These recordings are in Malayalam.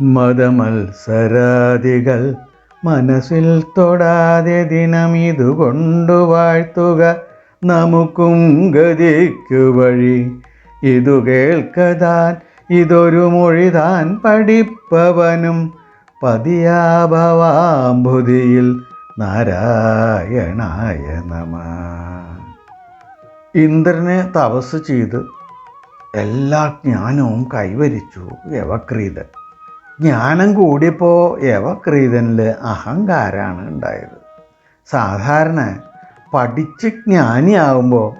മതമത്സരാദികൾ മനസ്സിൽ തൊടാതെ ദിനം ഇതുകൊണ്ടു വാഴ്ത്തുക നമുക്കും ഗതിക്കു വഴി. ഇതു കേൾക്കതാൻ ഇതൊരു മൊഴി താൻ പഠിപ്പവനും പതിയാഭവാംബുതിയിൽ നാരായണായ നമ. ഇന്ദ്രനെ തപസ് ചെയ്ത് എല്ലാ ജ്ഞാനവും കൈവരിച്ചു യവക്രീതൻ. ജ്ഞാനം കൂടിയപ്പോൾ യവക്രീതനിൽ അഹങ്കാരമാണ് ഉണ്ടായത്. സാധാരണ പഠിച്ച് ജ്ഞാനിയാകുമ്പോൾ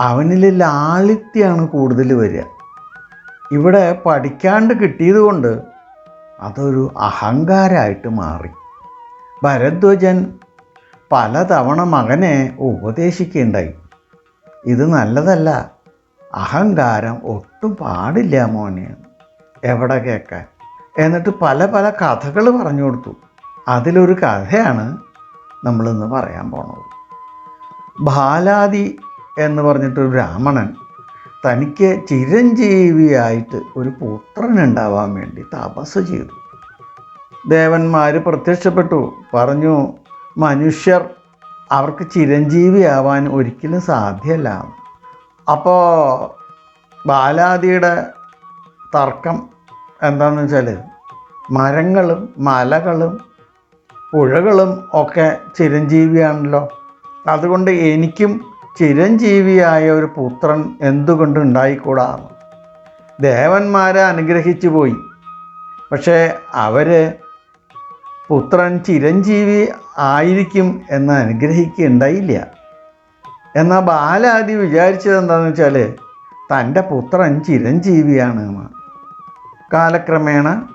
അവനിൽ ലാളിത്യമാണ് കൂടുതൽ വരിക. ഇവിടെ പഠിക്കാണ്ട് കിട്ടിയത് കൊണ്ട് അതൊരു അഹങ്കാരമായിട്ട് മാറി. ഭരദ്വജൻ പലതവണ മകനെ ഉപദേശിക്കുകയുണ്ടായി ഇത് നല്ലതല്ല അഹങ്കാരം ഒട്ടും പാടില്ല മോനെ. എവിടെ കേൾക്കാൻ? എന്നിട്ട് പല പല കഥകൾ പറഞ്ഞു കൊടുത്തു. അതിലൊരു കഥയാണ് നമ്മളിന്ന് പറയാൻ പോണത്. ബാലാദി എന്ന് പറഞ്ഞിട്ടൊരു ബ്രാഹ്മണൻ തനിക്ക് ചിരഞ്ജീവിയായിട്ട് ഒരു പുത്രൻ ഉണ്ടാവാൻ വേണ്ടി തപസ് ചെയ്തു. ദേവന്മാർ പ്രത്യക്ഷപ്പെട്ടു പറഞ്ഞു മനുഷ്യർ അവർക്ക് ചിരഞ്ജീവിയാവാൻ ഒരിക്കലും സാധ്യല്ല. അപ്പോൾ ബാലാദിയുടെ തർക്കം എന്താണെന്ന് വെച്ചാൽ മരങ്ങളും മലകളും പുഴകളും ഒക്കെ ചിരഞ്ജീവിയാണല്ലോ. അതുകൊണ്ട് എനിക്കും ചിരഞ്ജീവിയായ ഒരു പുത്രൻ എന്തുകൊണ്ട് ഉണ്ടായിക്കൂടാ? ദേവന്മാരെ അനുഗ്രഹിച്ചു പോയി. പക്ഷേ അവർ പുത്രൻ ചിരഞ്ജീവി ആയിരിക്കും എന്ന് അനുഗ്രഹിക്കുകയുണ്ടായില്ല. എന്നാൽ ബാലാദി വിചാരിച്ചത് എന്താണെന്ന് വെച്ചാൽ തന്റെ പുത്രൻ ചിരഞ്ജീവിയാണ് എന്ന്. കാലക്രമേണ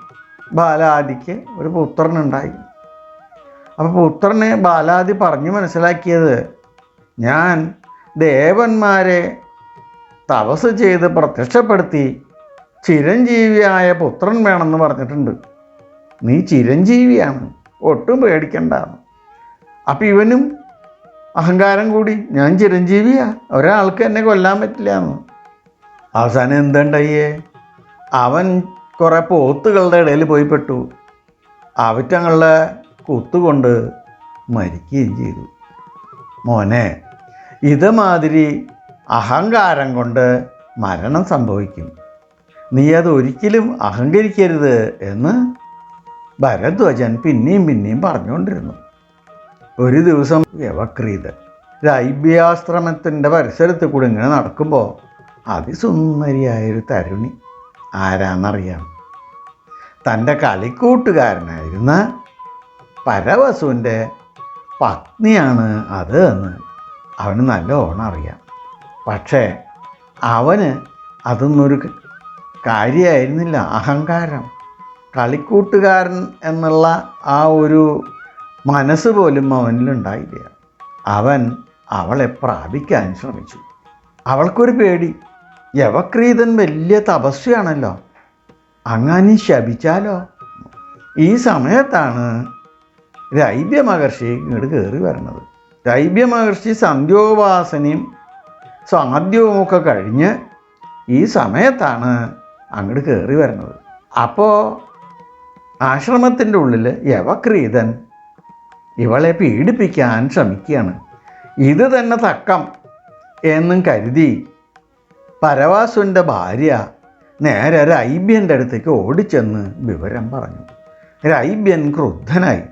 ബാലാദിക്ക് ഒരു പുത്രനുണ്ടായി. അപ്പോൾ പുത്രനെ ബാലാദി പറഞ്ഞു മനസ്സിലാക്കിയത് ഞാൻ ദേവന്മാരെ തപസ് ചെയ്ത് പ്രത്യക്ഷപ്പെടുത്തി ചിരഞ്ജീവിയായ പുത്രൻ വേണമെന്ന് പറഞ്ഞിട്ടുണ്ട്. നീ ചിരഞ്ജീവിയാണ് ഒട്ടും പേടിക്കണ്ട. അപ്പം ഇവനും അഹങ്കാരം കൂടി ഞാൻ ചിരഞ്ജീവിയാ ഒരാൾക്ക് എന്നെ കൊല്ലാൻ പറ്റില്ല. എന്ന് അവസാനം എന്തുണ്ടയ്യേ അവൻ കുറേ പോത്തുകളുടെ ഇടയിൽ പോയി പെട്ടു. അവറ്റങ്ങളുടെ കുത്തുകൊണ്ട് മരിക്കുകയും ചെയ്തു. മോനെ ഇതുമാതിരി അഹങ്കാരം കൊണ്ട് മരണം സംഭവിക്കും. നീ അത് ഒരിക്കലും അഹങ്കരിക്കരുത് എന്ന് ഭരദ്വജൻ പിന്നെയും പിന്നെയും പറഞ്ഞുകൊണ്ടിരുന്നു. ഒരു ദിവസം യവക്രീത് രൈബ്യാശ്രമത്തിന്റെ പരിസരത്ത് കൂടി ഇങ്ങനെ നടക്കുമ്പോൾ അതിസുന്ദരിയായൊരു തരുണി. ആരാന്നറിയാം. തന്റെ കളിക്കൂട്ടുകാരനായിരുന്ന പരവസുവിന്റെ പത്നിയാണ് അത് എന്ന് അവന് നല്ലോണം അറിയാം. പക്ഷേ അവന് അതൊന്നൊരു കാര്യമായിരുന്നില്ല അഹങ്കാരം. കളിക്കൂട്ടുകാരൻ എന്നുള്ള ആ ഒരു മനസ്സ് പോലും അവനിലുണ്ടായില്ല. അവൻ അവളെ പ്രാപിക്കാൻ ശ്രമിച്ചു. അവൾക്കൊരു പേടി. യവക്രീതൻ വലിയ തപസ്വിയാണല്ലോ. അങ്ങനെ ശപിച്ചാലോ? ഈ സമയത്താണ് രൈബ്യ മഹർഷി ഇങ്ങോട്ട് കയറി വരണത്. രൈബ്യ മഹർഷി സന്ധ്യോപാസനയും സാധ്യവും ഒക്കെ കഴിഞ്ഞ് ഈ സമയത്താണ് അങ്ങോട്ട് കയറി വരുന്നത് അപ്പോൾ ആശ്രമത്തിന്റെ ഉള്ളിൽ യവക്രീതൻ ഇവളെ പീഡിപ്പിക്കാൻ ശ്രമിക്കുകയാണ്. ഇത് തന്നെ തക്കം എന്നും കരുതി പരവാസുവിന്റെ ഭാര്യ നേരെ രൈബ്യന്റെ അടുത്തേക്ക് ഓടിച്ചെന്ന് വിവരം പറഞ്ഞു. രൈബ്യൻ ക്രുദ്ധനായി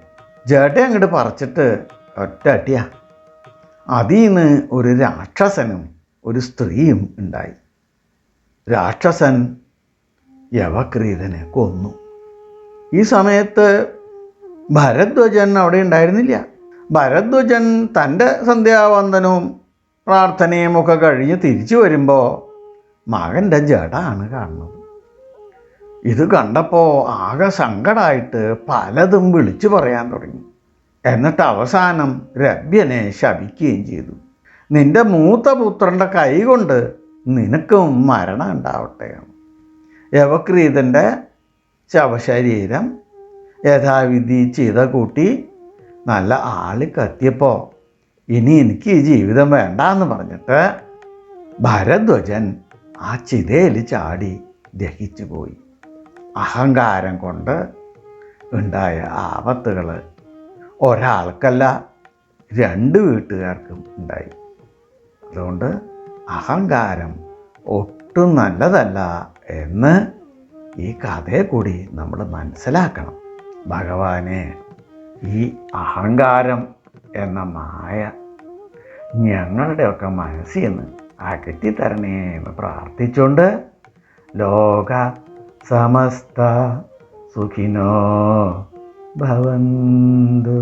ചേട്ടൻ അങ്ങോട്ട് പറിച്ചിട്ട് ഒറ്റ അട്ടിയാ അതിൽ നിന്ന് ഒരു രാക്ഷസനും ഒരു സ്ത്രീയും ഉണ്ടായി. രാക്ഷസൻ യവക്രീതനെ കൊന്നു. ഈ സമയത്ത് ഭരദ്വജൻ അവിടെ ഉണ്ടായിരുന്നില്ല. ഭരദ്വജൻ തന്റെ സന്ധ്യാവന്ദനവും പ്രാർത്ഥനയും ഒക്കെ കഴിഞ്ഞ് തിരിച്ചു വരുമ്പോൾ മകന്റെ ജടാണ് കാണുന്നത്. ഇത് കണ്ടപ്പോൾ ആകെ സങ്കടമായിട്ട് പലതും വിളിച്ചു പറയാൻ തുടങ്ങി. എന്നിട്ട് അവസാനം രബ്യനെ ശപിക്കുകയും ചെയ്തു. നിന്റെ മൂത്ത പുത്രന്റെ കൈ കൊണ്ട് നിനക്കും മരണം ഉണ്ടാവട്ടെ യവക്രീതന്റെ ശവശരീരം യഥാവിധി ചെയ്ത കൂട്ടി നല്ല ആളി കത്തിയപ്പോൾ ഇനി എനിക്ക് ഈ ജീവിതം വേണ്ട എന്ന് പറഞ്ഞിട്ട് ഭരദ്വജൻ ആ ചിതയിൽ ചാടി ദഹിച്ചു പോയി. അഹങ്കാരം കൊണ്ട് ഉണ്ടായ ആപത്തുകൾ ഒരാൾക്കല്ല രണ്ട് വീട്ടുകാർക്കും ഉണ്ടായി. അതുകൊണ്ട് അഹങ്കാരം ഒട്ടും നല്ലതല്ല എന്ന് ഈ കഥയെ കൂടി നമ്മൾ മനസ്സിലാക്കണം. ഭഗവാനെ ഈ അഹങ്കാരം എന്ന മായ ഞങ്ങളുടെയൊക്കെ മനസ്സിൽ നിന്ന് അകറ്റിത്തരണേ. എന്ന് പ്രാർത്ഥിച്ചുകൊണ്ട് ലോക സമസ്ത സുഖിനോ ഭവന്തു.